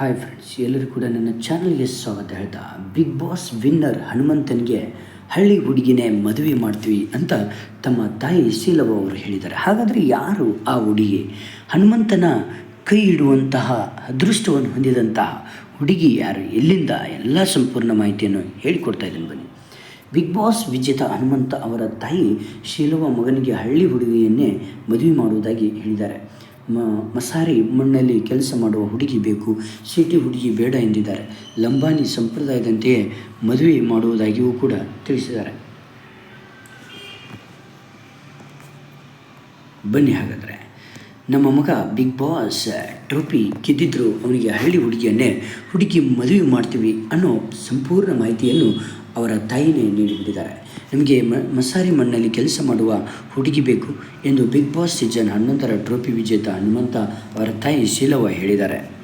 Hi friends ಎಲ್ಲರೂ ಕೂಡ ನನ್ನ ಚಾನಲ್ಗೆ ಸ್ವಾಗತ ಹೇಳ್ತಾ ಬಿಗ್ ಬಾಸ್ ವಿನ್ನರ್ ಹನುಮಂತನಿಗೆ ಹಳ್ಳಿ ಹುಡುಗಿನೇ ಮದುವೆ ಮಾಡ್ತೀವಿ ಅಂತ ತಮ್ಮ ತಾಯಿ ಶೀಲವ ಅವರು ಹೇಳಿದ್ದಾರೆ. ಹಾಗಾದರೆ ಯಾರು ಆ ಹುಡುಗಿ? ಹನುಮಂತನ ಕೈ ಇಡುವಂತಹ ಅದೃಷ್ಟವನ್ನು ಹೊಂದಿದಂತಹ ಹುಡುಗಿ ಯಾರು? ಎಲ್ಲಿಂದ ಎಲ್ಲ ಸಂಪೂರ್ಣ ಮಾಹಿತಿಯನ್ನು ಹೇಳಿಕೊಡ್ತಾ ಇದ್ದೀನಿ ಬನ್ನಿ. ಬಿಗ್ ಬಾಸ್ ವಿಜೇತ ಹನುಮಂತ ಅವರ ತಾಯಿ ಶೀಲವ ಮಗನಿಗೆ ಹಳ್ಳಿ ಹುಡುಗಿಯನ್ನೇ ಮದುವೆ ಮಾಡುವುದಾಗಿ ಹೇಳಿದ್ದಾರೆ. ಮಸಾರಿ ಮಣ್ಣಲ್ಲಿ ಕೆಲಸ ಮಾಡುವ ಹುಡುಗಿ ಬೇಕು. ಸಿಟಿ ಹುಡುಗಿ ಬೇಡ ಎಂದಿದ್ದಾರೆ. ಲಂಬಾನಿ ಸಂಪ್ರದಾಯದಂತೆಯೇ ಮದುವೆ ಮಾಡುವುದಾಗಿಯೂ ಕೂಡ ತಿಳಿಸಿದ್ದಾರೆ. ಬನ್ನಿ ಹಾಗಾದರೆ. ನಮ್ಮ ಮಗ ಬಿಗ್ ಬಾಸ್ ಟ್ರೋಫಿ ಗೆದ್ದಿದ್ರು ಅವನಿಗೆ ಹಳ್ಳಿ ಹುಡುಗಿಯನ್ನೇ ಹುಡುಗಿ ಮದುವೆ ಮಾಡ್ತೀವಿ ಅನ್ನೋ ಸಂಪೂರ್ಣ ಮಾಹಿತಿಯನ್ನು ಅವರ ತಾಯಿನೇ ನೀಡಿಬಿಟ್ಟಿದ್ದಾರೆ. ನಮಗೆ ಮ, ಮಸಾರಿ ಮಣ್ಣಲ್ಲಿ ಕೆಲಸ ಮಾಡುವ ಹುಡುಗಿ ಬೇಕು ಎಂದು ಬಿಗ್ ಬಾಸ್ ಸೀಸನ್ ಹನ್ನೊಂದರ ಟ್ರೋಫಿ ವಿಜೇತ ಹನುಮಂತ ಅವರ ತಾಯಿ ಶೀಲವ ಹೇಳಿದ್ದಾರೆ.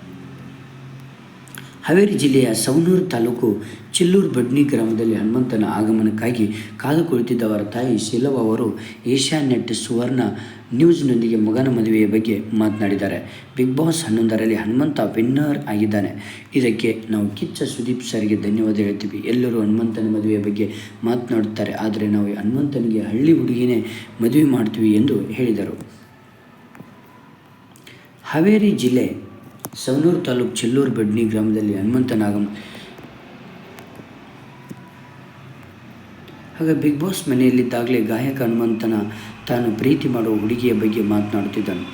ಹಾವೇರಿ ಜಿಲ್ಲೆಯ ಸವನೂರು ತಾಲೂಕು ಚಿಲ್ಲೂರು ಬಡ್ನಿ ಗ್ರಾಮದಲ್ಲಿ ಹನುಮಂತನ ಆಗಮನಕ್ಕಾಗಿ ಕಾದು ಕುಳಿತಿದ್ದವರ ತಾಯಿ ಶಿಲವ ಅವರು ಏಷ್ಯಾ ನೆಟ್ ಸುವರ್ಣ ನ್ಯೂಸ್ನೊಂದಿಗೆ ಮಗನ ಮದುವೆಯ ಬಗ್ಗೆ ಮಾತನಾಡಿದ್ದಾರೆ. ಬಿಗ್ ಬಾಸ್ ಹನ್ನೊಂದರಲ್ಲಿ ಹನುಮಂತ ವಿನ್ನರ್ ಆಗಿದ್ದಾನೆ. ಇದಕ್ಕೆ ನಾವು ಕಿಚ್ಚ ಸುದೀಪ್ ಸರ್ಗೆ ಧನ್ಯವಾದ ಹೇಳ್ತೀವಿ. ಎಲ್ಲರೂ ಹನುಮಂತನ ಮದುವೆಯ ಬಗ್ಗೆ ಮಾತನಾಡುತ್ತಾರೆ. ಆದರೆ ನಾವು ಹನುಮಂತನಿಗೆ ಹಳ್ಳಿ ಹುಡುಗಿನೇ ಮದುವೆ ಮಾಡ್ತೀವಿ ಎಂದು ಹೇಳಿದರು. ಹಾವೇರಿ ಜಿಲ್ಲೆ ಸವಣೂರು ತಾಲೂಕು ಚೆಲ್ಲೂರು ಬಡ್ನಿ ಗ್ರಾಮದಲ್ಲಿ ಹನುಮಂತ ನಾಗಮ್ಮ ಬಿಗ್ ಬಾಸ್ ಮನೆಯಲ್ಲಿದ್ದಾಗಲೇ ಗಾಯಕ ಹನುಮಂತನ ತಾನು ಪ್ರೀತಿ ಮಾಡುವ ಹುಡುಗಿಯ ಬಗ್ಗೆ ಮಾತನಾಡುತ್ತಿದ್ದನು.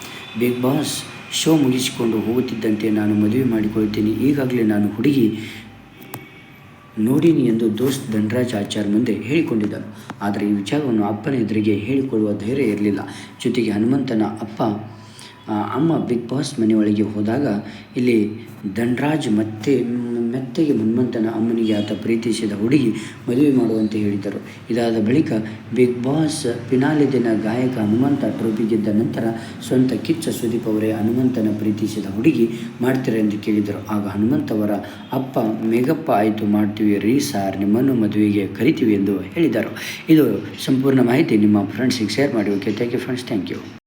ಬಿಗ್ ಬಾಸ್ ಶೋ ಮುಗಿಸಿಕೊಂಡು ಹೋಗುತ್ತಿದ್ದಂತೆ ನಾನು ಮದುವೆ ಮಾಡಿಕೊಳ್ಳುತ್ತೇನೆ ಈಗಾಗಲೇ ನಾನು ಹುಡುಗಿ ನೋಡಿನಿ ಎಂದು ದೋಸ್ತ್ ಧನರಾಜ್ ಆಚಾರ್ ಮುಂದೆ ಹೇಳಿಕೊಂಡಿದ್ದನು. ಆದರೆ ಈ ವಿಚಾರವನ್ನು ಅಪ್ಪನ ಎದುರಿಗೆ ಹೇಳಿಕೊಳ್ಳುವ ಧೈರ್ಯ ಇರಲಿಲ್ಲ. ಜೊತೆಗೆ ಹನುಮಂತನ ಅಪ್ಪ ಅಮ್ಮ ಬಿಗ್ ಬಾಸ್ ಮನೆಯೊಳಗೆ ಹೋದಾಗ ಇಲ್ಲಿ ಧನ್ರಾಜ್ ಮತ್ತೆ ಮೆತ್ತಗೆ ಹನುಮಂತನ ಅಮ್ಮನಿಗೆ ಆತ ಪ್ರೀತಿಸಿದ ಹುಡುಗಿ ಮದುವೆ ಮಾಡುವಂತೆ ಹೇಳಿದರು. ಇದಾದ ಬಳಿಕ ಬಿಗ್ ಬಾಸ್ ಫಿನಾಲೆ ದಿನ ಗಾಯಕ ಹನುಮಂತ ಟ್ರೋಫಿ ಗೆದ್ದ ನಂತರ ಸ್ವಂತ ಕಿಚ್ಚ ಸುದೀಪ್ ಅವರೇ ಹನುಮಂತನ ಪ್ರೀತಿಸಿದ ಹುಡುಗಿ ಮಾಡ್ತೀರಾ ಎಂದು ಕೇಳಿದರು. ಆಗ ಹನುಮಂತ ಅವರ, ಅಪ್ಪ, ಮೇಘಪ್ಪ ಆಯಿತು, ಮಾಡ್ತೀವಿ ರೀ ಸಾರ್, ನಿಮ್ಮನ್ನು ಮದುವೆಗೆ ಕರಿತೀವಿ ಎಂದು ಹೇಳಿದರು. ಇದು ಸಂಪೂರ್ಣ ಮಾಹಿತಿ ನಿಮ್ಮ ಫ್ರೆಂಡ್ಸಿಗೆ ಶೇರ್ ಮಾಡಿ. Okay thank you friends thank you